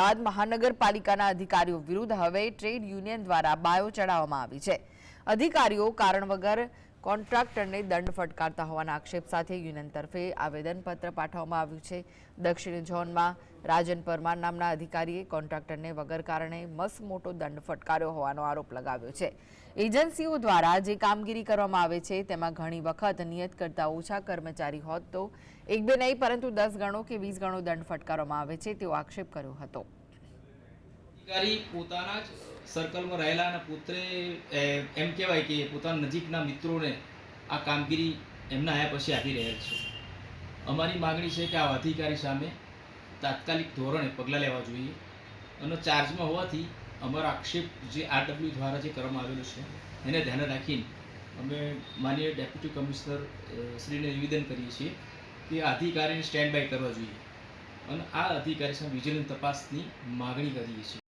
બાદ મહાનગરપાલિકાના અધિકારીઓ વિરુદ્ધ હવે ટ્રેડ યુનિયન દ્વારા બાયો ચડાવવામાં આવી છે. અધિકારીઓ કારણ વગર કોન્ટ્રાક્ટરને દંડ ફટકારતા હોવાના આક્ષેપ સાથે યુનિયન તરફે આવેદનપત્ર પાઠવવામાં આવ્યું છે. દક્ષિણ ઝોનમાં રાજન પરમાર નામના અધિકારીએ કોન્ટ્રાક્ટરને વગર કારણે મસ મોટો દંડ ફટકાર્યો હોવાનો આરોપ લગાવ્યો છે. એજન્સીઓ દ્વારા જે કામગીરી કરવામાં આવે છે, તેમાં ઘણી વખત નિયત કરતાં ઓછા કર્મચારી હોત તો એક બે નહીં, પરંતુ દસ ગણો કે વીસ ગણો દંડ ફટકારવામાં આવે છે તેવો આક્ષેપ કર્યો હતો. અધિકારી પોતાના જ સર્કલમાં રહેલા અને પોતે એમ કહેવાય કે પોતાના નજીકના મિત્રોને આ કામગીરી એમના આયા પછી આપી રહ્યા છે. અમારી માગણી છે કે આ અધિકારી સામે તાત્કાલિક ધોરણે પગલાં લેવા જોઈએ. અને ચાર્જમાં હોવાથી અમારો આક્ષેપ જે આરડબ્લ્યુ દ્વારા જે કરવામાં આવેલો છે, એને ધ્યાને રાખીને અમે માનીય ડેપ્યુટી કમિશનર શ્રીને નિવેદન કરીએ છીએ કે આ અધિકારીને સ્ટેન્ડ બાય કરવા જોઈએ. અને આ અધિકારી સામે વિજિલન્સ તપાસની માગણી કરીએ છીએ.